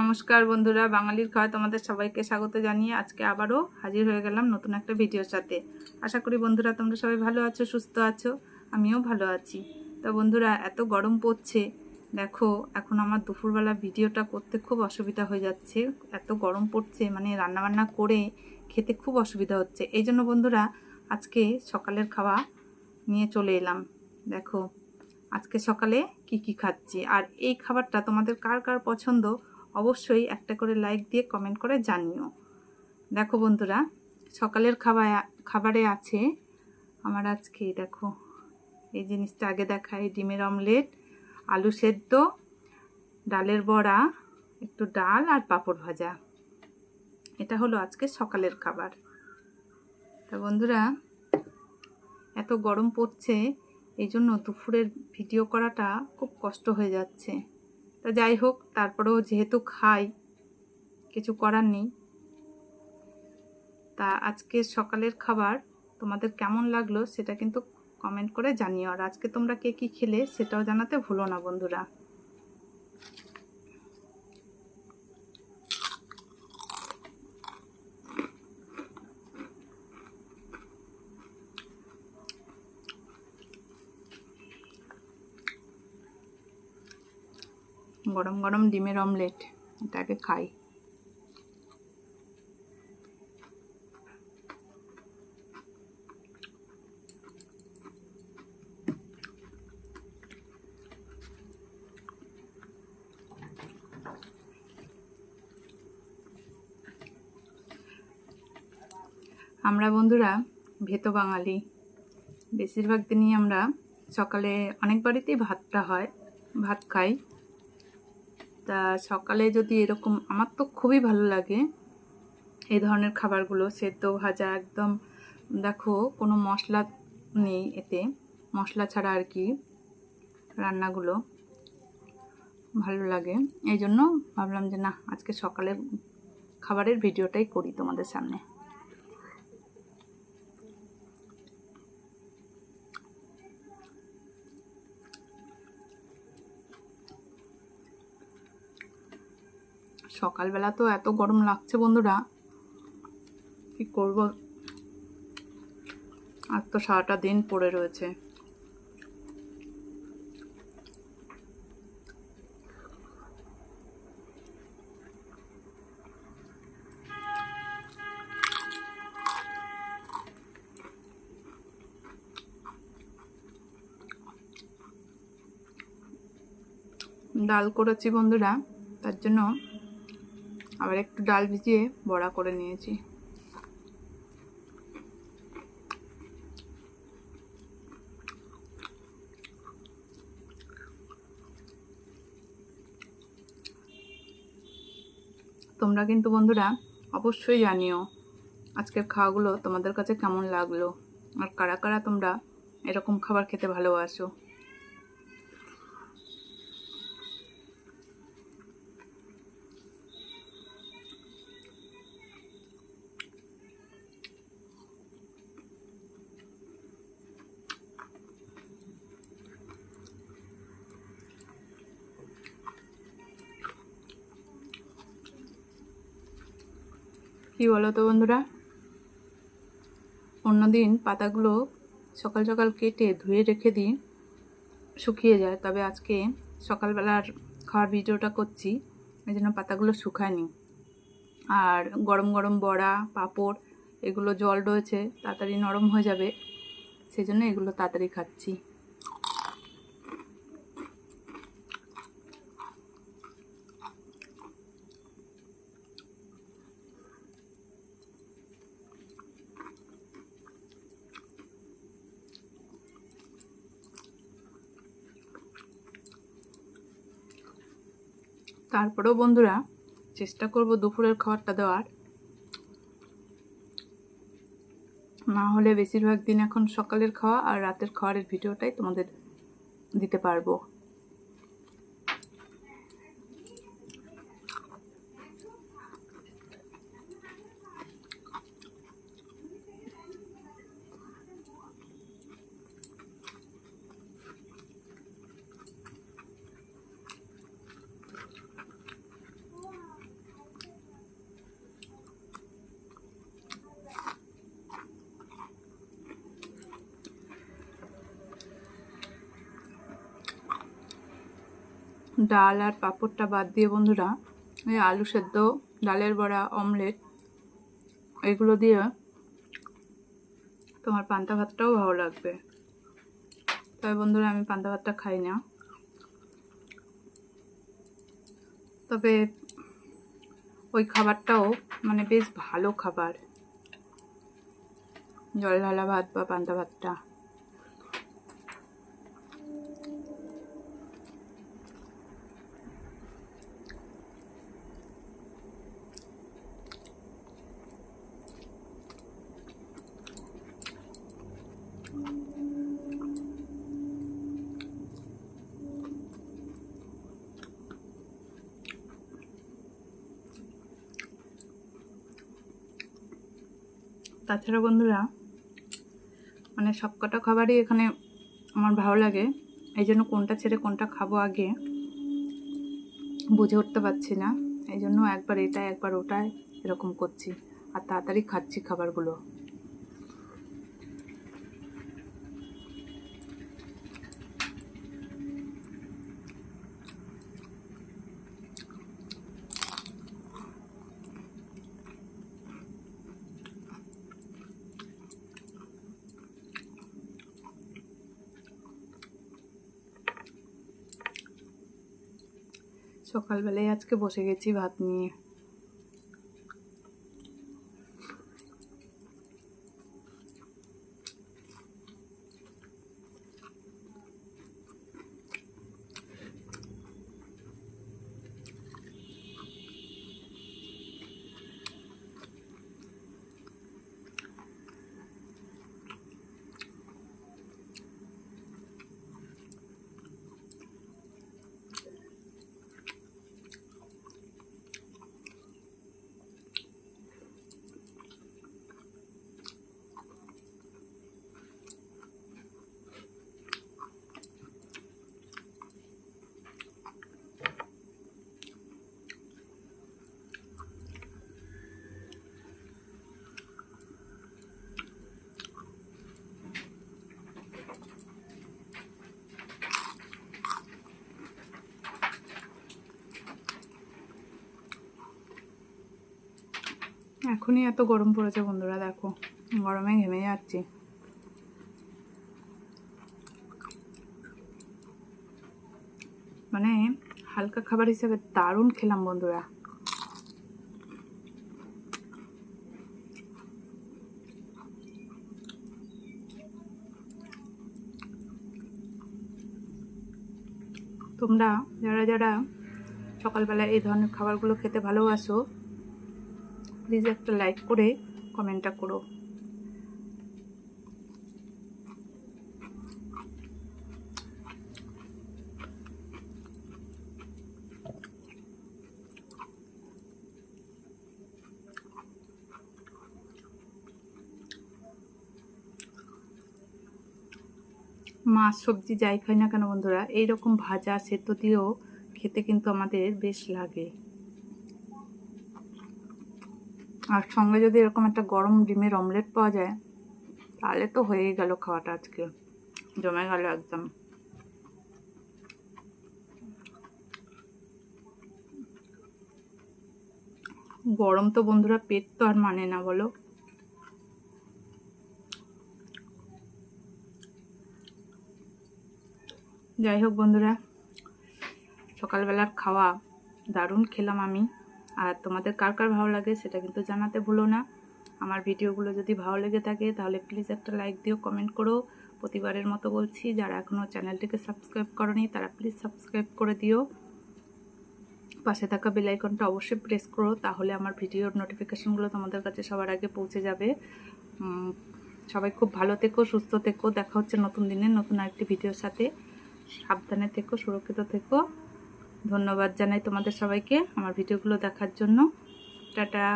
নমস্কার বন্ধুরা, বাঙালির খাওয়া তোমাদের সবাইকে স্বাগত জানিয়ে আজকে আবারও হাজির হয়ে গেলাম নতুন একটা ভিডিওর সাথে। আশা করি বন্ধুরা তোমরা সবাই ভালো আছো, সুস্থ আছো, আমিও ভালো আছি। তো বন্ধুরা, এত গরম পড়ছে, দেখো, এখন আমার দুপুরবেলা ভিডিওটা করতে খুব অসুবিধা হয়ে যাচ্ছে। এত গরম পড়ছে মানে রান্নাবান্না করে খেতে খুব অসুবিধা হচ্ছে। এই জন্য বন্ধুরা, আজকে সকালের খাওয়া নিয়ে চলে এলাম। দেখো, আজকে সকালে কি কি খাচ্ছি? আর এই খাবারটা তোমাদের কার কার পছন্দ? অবশ্যই একটা করে লাইক দিয়ে কমেন্ট করে জানিও। দেখো বন্ধুরা, সকালের খাবার খাবারে আছে আমার আজকে, দেখো, এই জিনিসটা আগে দেখাই, ডিমের অমলেট আলু সেদ্ধ, ডালের বড়া, একটু ডাল আর পাঁপড় ভাজা। এটা হলো আজকে সকালের খাবার। তা বন্ধুরা, এত গরম পড়ছে এই জন্য দুপুরের ভিডিও করাটা খুব কষ্ট হয়ে যাচ্ছে। তা যাই হোক, তারপরেও যেহেতু খাই, কিছু করার নেই। তা আজকে সকালের খাবার তোমাদের কেমন লাগল সেটা কিন্তু কমেন্ট করে জানিও। আর আজকে তোমরা কে কী খেলে সেটাও জানাতে ভুলো না বন্ধুরা। গরম গরম ডিমের অমলেট, এটাকে খাই। আমরা বন্ধুরা ভেত বাঙালি, বেশিরভাগ দিনই আমরা সকালে অনেক বাড়িতেই ভাতটা হয়, ভাত খাই। তা সকালে যদি এরকম, আমার তো খুবই ভালো লাগে এই ধরনের খাবারগুলো, সেদ্ধ, ভাজা একদম, দেখো কোনো মশলা নেই এতে, মশলা ছাড়া আর কি রান্নাগুলো, ভালো লাগে। এই জন্য ভাবলাম যে না, আজকে সকালে খাবারের ভিডিওটাই করি তোমাদের সামনে। সকালবেলা তো এত গরম লাগছে বন্ধুরা। কি করব? আর তো সারাটা দিন পড়ে রয়েছে। ডাল করেছি বন্ধুরা, তার জন্য আবার একটু ডাল ভিজিয়ে বড়া করে নিয়েছি। তোমরা কিন্তু বন্ধুরা অবশ্যই জানিও আজকের খাওয়াগুলো তোমাদের কাছে কেমন লাগল, আর কারা কারা তোমরা এরকম খাবার খেতে ভালোবাসো। কি বলো তো বন্ধুরা? অন্যদিন পাতাগুলো সকাল সকাল কেটে ধুয়ে রেখে দিই, শুকিয়ে যায়। তবে আজকে সকালবেলার খাওয়ার ভিডিওটা করছি, এই জন্য পাতাগুলো শুকায়নি। আর গরম গরম বড়া, পাঁপড়, এগুলো জল রয়েছে, তাড়াতাড়ি নরম হয়ে যাবে সেই জন্য এগুলো তাড়াতাড়ি খাচ্ছি। তারপরেও বন্ধুরা চেষ্টা করব দুপুরের খাবারটা দেওয়ার। না হলে বেশিরভাগ দিন এখন সকালের খাওয়া আর রাতের খাওয়ারের ভিডিওটাই তোমাদের দিতে পারব। ডাল আর পাঁপড়টা বাদ দিয়ে বন্ধুরা, এই আলু সেদ্ধ, ডালের বড়া, অমলেট, এগুলো দিয়ে তোমার পান্তা ভাতটাও ভালো লাগবে। তবে বন্ধুরা, আমি পান্তা ভাতটা খাই না। তবে ওই খাবারটাও মানে বেশ ভালো খাবার। জল ঢালা ভাত বা পান্তা ভাতটা। তাছাড়া বন্ধুরা মানে সবকটা খাবারই এখানে আমার ভালো লাগে। এই জন্য কোনটা ছেড়ে কোনটা খাব আগে বুঝে উঠতে পারছি না। এই জন্য একবার এটা একবার ওটাই এরকম করছি। আর তাড়াতাড়ি খাচ্ছি খাবারগুলো। সকালবেলায় আজকে বসে গেছি ভাত নিয়ে। এখনই এত গরম পড়েছে বন্ধুরা, দেখো। গরমে ঘেমে যাচ্ছি। মানে হালকা খাবার হিসেবে দারুণ খেলাম বন্ধুরা। তোমরা যারা যারা সকালবেলা এই ধরনের খাবারগুলো খেতে ভালোবাসো প্লিজ একটা লাইক করে কমেন্টটা করো। মাছ সবজি যাই খাই না কেন বন্ধুরা? এইরকম ভাজা সেদ্ধ দিয়েও খেতে কিন্তু আমাদের বেশ লাগে। আর সঙ্গে যদি এরকম একটা গরম ডিমের অমলেট পাওয়া যায়, তাহলে তো হয়েই গেল খাওয়াটা আজকে। জমে গেল একদম। গরম তো বন্ধুরা পেট তো আর মানে না, বলো। যাই হোক বন্ধুরা, সকালবেলার খাওয়া দারুণ খেলাম আমি। আর তোমাদের কার কার ভালো লাগে সেটা কিন্তু জানাতে ভুলো না। আমার ভিডিওগুলো যদি ভালো লেগে থাকে তাহলে প্লিজ একটা লাইক দিও কমেন্ট করো। প্রতিবারের মতো বলছি, যারা এখনও চ্যানেলটিকে সাবস্ক্রাইব করনি তারা প্লিজ সাবস্ক্রাইব করে দিও। পাশে থাকা বেলাইকনটা অবশ্যই প্রেস করো, তাহলে আমার ভিডিওর নোটিফিকেশনগুলো তোমাদের কাছে সবার আগে পৌঁছে যাবে। সবাই খুব ভালো থেকো, সুস্থ থেকো, দেখা হচ্ছে নতুন দিনে নতুন আরেকটি ভিডিওর সাথে। সাবধানে থেকো, সুরক্ষিত থেকো। ধন্যবাদ জানাই তোমাদের সবাইকে আমার ভিডিওগুলো দেখার জন্য। টাটা।